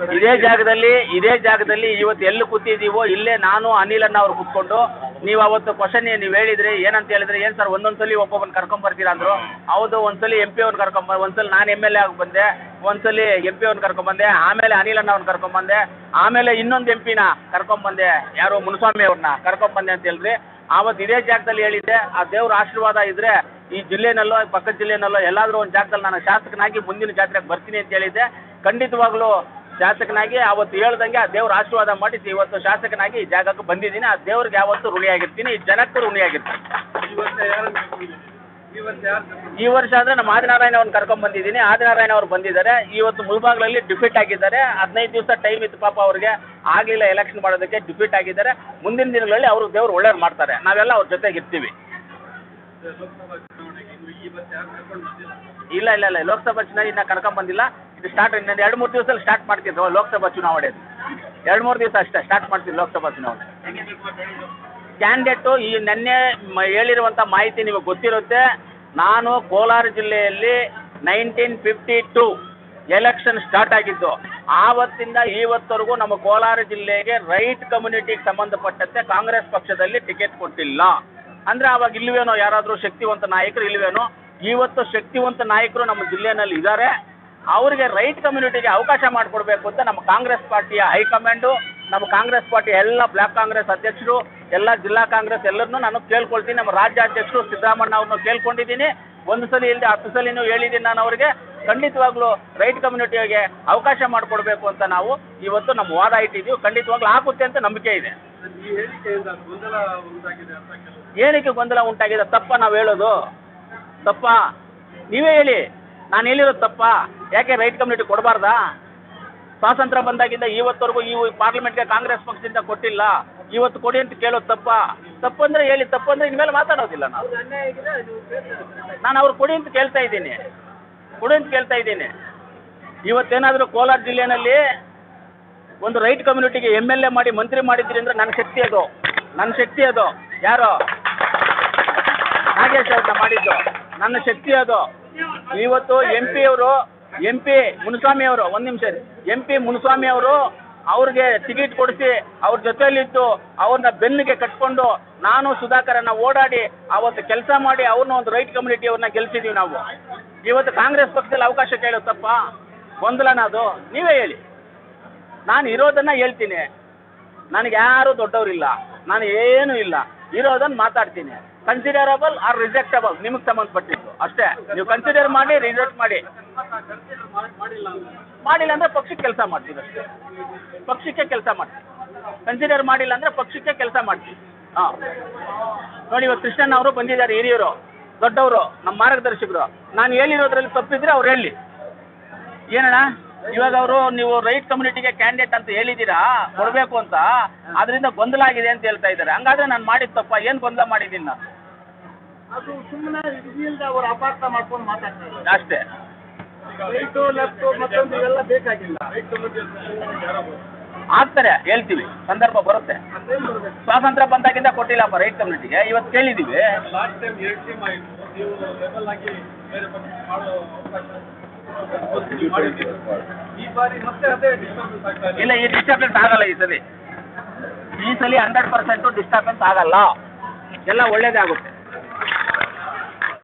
ಇದೇ ಜಾಗದಲ್ಲಿ ಇದೇ ಜಾಗದಲ್ಲಿ ಇವತ್ತು ಎಲ್ಲಿ ಕೂತಿದ್ದೀವೋ, ಇಲ್ಲೇ ನಾನು ಅನಿಲ್ ಅಣ್ಣ ಅವ್ರು ಕೂತ್ಕೊಂಡು, ನೀವು ಅವತ್ತು ಕ್ವಶನ್ ನೀವು ಹೇಳಿದ್ರಿ, ಏನಂತ ಹೇಳಿದ್ರೆ, ಏನು ಸರ್, ಒಂದೊಂದ್ಸಲಿ ಒಬ್ಬೊಬ್ಬನ ಕರ್ಕೊಂಬರ್ತೀರಾ ಅಂದ್ರು? ಹೌದು, ಒಂದ್ಸಲಿ ಎಂ ಪಿ ಅವ್ನ ಕರ್ಕೊಂಬ ಒಂದ್ಸಲಿ ನಾನು ಎಂ ಎಲ್ ಎ ಆಗಿ ಬಂದೆ, ಒಂದ್ಸಲಿ ಎಂ ಪಿ ಅವ್ನ ಕರ್ಕೊಂಬಂದೆ ಆಮೇಲೆ ಅನಿಲ್ ಅಣ್ಣ ಅವ್ನ ಕರ್ಕೊಂಬಂದೆ ಆಮೇಲೆ ಇನ್ನೊಂದು ಎಂ ಪಿನ ಕರ್ಕೊಂಬಂದೆ ಯಾರು ಮುನ್ಸ್ವಾಮಿ ಅವ್ರನ್ನ ಕರ್ಕೊಂಬಂದೆ ಅಂತ ಹೇಳಿದ್ರಿ ಆವತ್ತು ಇದೇ ಜಾಗದಲ್ಲಿ ಹೇಳಿದ್ದೆ, ಆ ದೇವ್ರ ಆಶೀರ್ವಾದ ಇದ್ರೆ ಈ ಜಿಲ್ಲೆನಲ್ಲೋ, ಪಕ್ಕದ ಜಿಲ್ಲೆನಲ್ಲೋ, ಎಲ್ಲಾದರೂ ಒಂದು ಜಾಗದಲ್ಲಿ ನಾನು ಶಾಸಕನಾಗಿ ಮುಂದಿನ ಜಾತ್ರೆಗೆ ಬರ್ತೀನಿ ಅಂತ ಹೇಳಿದ್ದೆ. ಖಂಡಿತವಾಗ್ಲೂ ಶಾಸಕನಾಗಿ ಅವತ್ತು ಹೇಳ್ದಂಗೆ ಆ ದೇವ್ರ ಆಶೀರ್ವಾದ ಮಾಡಿ ಇವತ್ತು ಶಾಸಕನಾಗಿ ಈ ಜಾಗಕ್ಕೆ ಬಂದಿದ್ದೀನಿ. ಆ ದೇವ್ರಿಗೆ ಯಾವತ್ತು ಋಣಿಯಾಗಿರ್ತೀನಿ. ಈ ಜನಕ್ಕೂ ಋಣಿಯಾಗಿರ್ತೀನಿ. ಈ ವರ್ಷ ಅಂದರೆ ನಮ್ಮ ಆದಿನಾರಾಯಣ ಅವ್ರನ್ನ ಕರ್ಕೊಂಡ್ ಬಂದಿದ್ದೀನಿ. ಆದಿನಾರಾಯಣ ಅವ್ರು ಬಂದಿದ್ದಾರೆ. ಇವತ್ತು ಮುಳ್ಬಾಗ್ಲಲ್ಲಿ ಡಿಫೀಟ್ ಆಗಿದ್ದಾರೆ. ಹದಿನೈದು ದಿವಸ ಟೈಮ್ ಇತ್ತು ಪಾಪ ಅವ್ರಿಗೆ ಆಗಲಿಲ್ಲ ಎಲೆಕ್ಷನ್ ಮಾಡೋದಕ್ಕೆ ಡಿಫೀಟ್ ಆಗಿದ್ದಾರೆ. ಮುಂದಿನ ದಿನಗಳಲ್ಲಿ ಅವರು ದೇವ್ರು ಒಳ್ಳೇದು ಮಾಡ್ತಾರೆ. ನಾವೆಲ್ಲ ಅವ್ರ ಜೊತೆಗೆ ಇರ್ತೀವಿ ಇಲ್ಲ ಇಲ್ಲ ಇಲ್ಲ. ಲೋಕಸಭಾ ಚುನಾವಣೆ ಇನ್ನ ಕರ್ಕೊಂಡ್ ಬಂದಿಲ್ಲ. ಇದು ಸ್ಟಾರ್ಟ್ ಇನ್ನೊಂದು ಎರಡು ಮೂರು ದಿವಸದಲ್ಲಿ ಸ್ಟಾರ್ಟ್ ಮಾಡ್ತಿದ್ರು ಲೋಕಸಭಾ ಚುನಾವಣೆ ಎರಡು ಮೂರು ದಿವಸ ಅಷ್ಟೇ ಸ್ಟಾರ್ಟ್ ಮಾಡ್ತೀವಿ ಲೋಕಸಭಾ ಚುನಾವಣೆ. ಹೆಂಗೆ ಈ ನಿನ್ನೆ ಹೇಳಿರುವಂತ ಮಾಹಿತಿ ನಿಮಗೆ ಗೊತ್ತಿರುತ್ತೆ. ನಾನು ಕೋಲಾರ ಜಿಲ್ಲೆಯಲ್ಲಿ nineteen fifty two election start ಆಗಿದ್ದು. ಆವತ್ತಿಂದ ಇವತ್ತವರೆಗೂ ನಮ್ಮ ಕೋಲಾರ ಜಿಲ್ಲೆಗೆ ರೈಟ್ ಕಮ್ಯುನಿಟಿಗೆ ಸಂಬಂಧಪಟ್ಟಂತೆ ಕಾಂಗ್ರೆಸ್ ಪಕ್ಷದಲ್ಲಿ ಟಿಕೆಟ್ ಕೊಟ್ಟಿಲ್ಲ. ಅಂದರೆ ಅವಾಗ ಇಲ್ವೇನೋ ಯಾರಾದರೂ ಶಕ್ತಿವಂತ ನಾಯಕರು ಇಲ್ವೇನೋ, ಇವತ್ತು ಶಕ್ತಿವಂತ ನಾಯಕರು ನಮ್ಮ ಜಿಲ್ಲೆನಲ್ಲಿ ಇದ್ದಾರೆ. ಅವರಿಗೆ ರೈಟ್ ಕಮ್ಯುನಿಟಿಗೆ ಅವಕಾಶ ಮಾಡಿಕೊಡ್ಬೇಕು ಅಂತ ನಮ್ಮ ಕಾಂಗ್ರೆಸ್ ಪಾರ್ಟಿಯ ಹೈಕಮಾಂಡು ನಮ್ಮ ಕಾಂಗ್ರೆಸ್ ಪಾರ್ಟಿ ಎಲ್ಲ ಬ್ಲಾಕ್ ಕಾಂಗ್ರೆಸ್ ಅಧ್ಯಕ್ಷರು, ಎಲ್ಲ ಜಿಲ್ಲಾ ಕಾಂಗ್ರೆಸ್ ಎಲ್ಲರನ್ನೂ ನಾನು ಕೇಳ್ಕೊಳ್ತೀನಿ. ನಮ್ಮ ರಾಜ್ಯಾಧ್ಯಕ್ಷರು ಸಿದ್ದರಾಮಣ್ಣ ಅವ್ರನ್ನೂ ಕೇಳ್ಕೊಂಡಿದ್ದೀನಿ. ಒಂದು ಸಲ ಇಲ್ಲದೆ ಹತ್ತು ಸಲ ಹೇಳಿದ್ದೀನಿ ನಾನು ಅವರಿಗೆ, ಖಂಡಿತವಾಗ್ಲೂ ರೈಟ್ ಕಮ್ಯುನಿಟಿಗೆ ಅವಕಾಶ ಮಾಡಿಕೊಡ್ಬೇಕು ಅಂತ ನಾವು ಇವತ್ತು ನಮ್ಮ ವಾದ ಇಟ್ಟಿದ್ದೀವಿ. ಖಂಡಿತವಾಗ್ಲೂ ಹಾಕುತ್ತೆ ಅಂತ ನಂಬಿಕೆ ಇದೆ. ಏನಕ್ಕೆ ಗೊಂದಲ ಉಂಟಾಗಿದೆ? ತಪ್ಪ ನಾವು ಹೇಳೋದು. ತಪ್ಪ. ನೀವೇ ಹೇಳಿ. ನಾನು ಹೇಳಿರೋದು ತಪ್ಪ. ಯಾಕೆ ರೈಟ್ ಕಮ್ಯುನಿಟಿ ಕೊಡಬಾರ್ದಾ? ಸ್ವಾತಂತ್ರ್ಯ ಬಂದಾಗಿಂದ ಇವತ್ತವರೆಗೂ ಈ ಪಾರ್ಲಿಮೆಂಟ್ಗೆ ಕಾಂಗ್ರೆಸ್ ಪಕ್ಷದಿಂದ ಕೊಟ್ಟಿಲ್ಲ. ಇವತ್ತು ಕೊಡಿ ಅಂತ ಕೇಳೋದು ತಪ್ಪ. ತಪ್ಪಂದ್ರೆ ಹೇಳಿ ತಪ್ಪಂದ್ರೆ ಇನ್ಮೇಲೆ ಮಾತಾಡೋದಿಲ್ಲ ನಾವು. ನಾನು ಅವ್ರು ಕೊಡಿ ಅಂತ ಕೇಳ್ತಾ ಇದ್ದೀನಿ. ಕೊಡಿ ಅಂತ ಕೇಳ್ತಾ ಇದ್ದೀನಿ. ಇವತ್ತೇನಾದರೂ ಕೋಲಾರ ಜಿಲ್ಲೆಯಲ್ಲಿ ಒಂದು ರೈಟ್ ಕಮ್ಯುನಿಟಿಗೆ ಎಂ ಎಲ್ ಎ ಮಾಡಿ ಮಂತ್ರಿ ಮಾಡಿದ್ರಿ ಅಂದ್ರೆ ನನ್ನ ಶಕ್ತಿ ಅದು. ನನ್ನ ಶಕ್ತಿ ಅದು. ಯಾರು? ನಾಗೇಶ್ ಅವ್ರನ್ನ ಮಾಡಿದ್ದು. ನನ್ನ ಶಕ್ತಿ ಅದು. ಇವತ್ತು ಎಂ ಪಿ ಅವರು, ಎಂ ಪಿ ಮುನಿಸ್ವಾಮಿ ಅವರು, ಒಂದು ನಿಮಿಷ ಎಂ ಪಿ ಮುನಿಸ್ವಾಮಿ ಅವರು ಅವ್ರಿಗೆ ಟಿಕೆಟ್ ಕೊಡಿಸಿ ಅವ್ರ ಜೊತೆಯಲ್ಲಿದ್ದು ಅವ್ರನ್ನ ಬೆನ್ನಿಗೆ ಕಟ್ಕೊಂಡು ನಾನು ಸುಧಾಕರನ್ನ ಓಡಾಡಿ ಅವತ್ತು ಕೆಲಸ ಮಾಡಿ ಅವ್ರನ್ನ ಒಂದು ರೈಟ್ ಕಮ್ಯುನಿಟಿ ಅವ್ರನ್ನ ಗೆಲ್ಸಿದೀವಿ ನಾವು. ಇವತ್ತು ಕಾಂಗ್ರೆಸ್ ಪಕ್ಷದಲ್ಲಿ ಅವಕಾಶ ಕೇಳುತ್ತಪ್ಪ ತಪ್ಪ ಗೊಂದಲನ ಅದು. ನೀವೇ ಹೇಳಿ. ನಾನು ಇರೋದನ್ನ ಹೇಳ್ತೀನಿ. ನನಗೆ ಯಾರು ದೊಡ್ಡವರಿಲ್ಲ. ನಾನು ಏನೂ ಇಲ್ಲ. ಇರೋದನ್ನ ಮಾತಾಡ್ತೀನಿ. ಕನ್ಸಿಡರಬಲ್ ಆರ್ ರಿಜೆಕ್ಟಬಲ್ ನಿಮಗೆ ಸಂಬಂಧಪಟ್ಟಿದ್ದು. ಅಷ್ಟೇ. ನೀವು ಕನ್ಸಿಡರ್ ಮಾಡಿ ರಿಜೆಕ್ಟ್ ಮಾಡಿ. ಮಾಡಿಲ್ಲ ಅಂದ್ರೆ ಪಕ್ಷಕ್ಕೆ ಕೆಲಸ ಮಾಡ್ತೀವಿ ಅಷ್ಟೇ. ಪಕ್ಷಕ್ಕೆ ಕೆಲಸ ಮಾಡ್ತೀವಿ. ಕನ್ಸಿಡರ್ ಮಾಡಿಲ್ಲ ಅಂದ್ರೆ ಪಕ್ಷಕ್ಕೆ ಕೆಲಸ ಮಾಡ್ತೀವಿ. ಹಾಂ. ನೋಡಿ ಇವತ್ತು ಕೃಷ್ಣನ್ ಅವರು ಬಂದಿದ್ದಾರೆ, ಹಿರಿಯರು, ದೊಡ್ಡವರು, ನಮ್ಮ ಮಾರ್ಗದರ್ಶಕರು. ನಾನು ಹೇಳಿರೋದ್ರಲ್ಲಿ ತಪ್ಪಿದ್ರೆ ಅವ್ರು ಹೇಳಿ. ಏನಣ್ಣ? ಇವಾಗ ಅವರು ನೀವು ರೈಟ್ ಕಮ್ಯುನಿಟಿಗೆ ಕ್ಯಾಂಡಿಡೇಟ್ ಅಂತ ಹೇಳಿದ್ದೀರಾ ಕೊಡಬೇಕು ಅಂತ ಅದರಿಂದ ಗೊಂದಲ ಆಗಿದೆ ಅಂತ ಹೇಳ್ತಾ ಇದ್ದಾರೆ. ಹಂಗಾದ್ರೆ ನಾನು ಮಾಡಿದ ತಪ್ಪ? ಏನು ಗೊಂದಲ ಮಾಡಿದ್ದೀನಿ ನಾನು ಅದು ಸುಮ್ಮನೆ ಇಲ್ದ ಅವರು ಅಪಾರ್ಥ ಮಾಡ್ಕೊಂಡು ಮಾತಾಡ್ತಾರೆ ಅಷ್ಟೇ. ರೈಟು ಲೆಫ್ಟು ಮತ್ತೊಂದು ಇವೆಲ್ಲ ಬೇಕಾಗಿಲ್ಲ. ರೈಟ್ ಕಮಿಟಿ ಆಗ್ತಾರೆ ಹೇಳ್ತೀವಿ. ಸಂದರ್ಭ ಬರುತ್ತೆ. ಅದೇನು ಬರಬೇಕು ಸ್ವಾತಂತ್ರ್ಯ ಬಂದಾಗಿಂದ ಕೊಟ್ಟಿಲ್ಲಪ್ಪ ರೈಟ್ ಕಮ್ಯುನಿಟಿಗೆ ಇವತ್ತು ಕೇಳಿದ್ದೀವಿ ಇಲ್ಲ, ಈ ಡಿಸ್ಟರ್ಬೆನ್ಸ್ ಆಗಲ್ಲ ಈ ಸಲ. ಈ ಸಲ ಹಂಡ್ರೆಡ್ ಪರ್ಸೆಂಟು ಡಿಸ್ಟರ್ಬೆನ್ಸ್ ಆಗಲ್ಲ. ಎಲ್ಲ ಒಳ್ಳೇದೇ ಆಗುತ್ತೆ.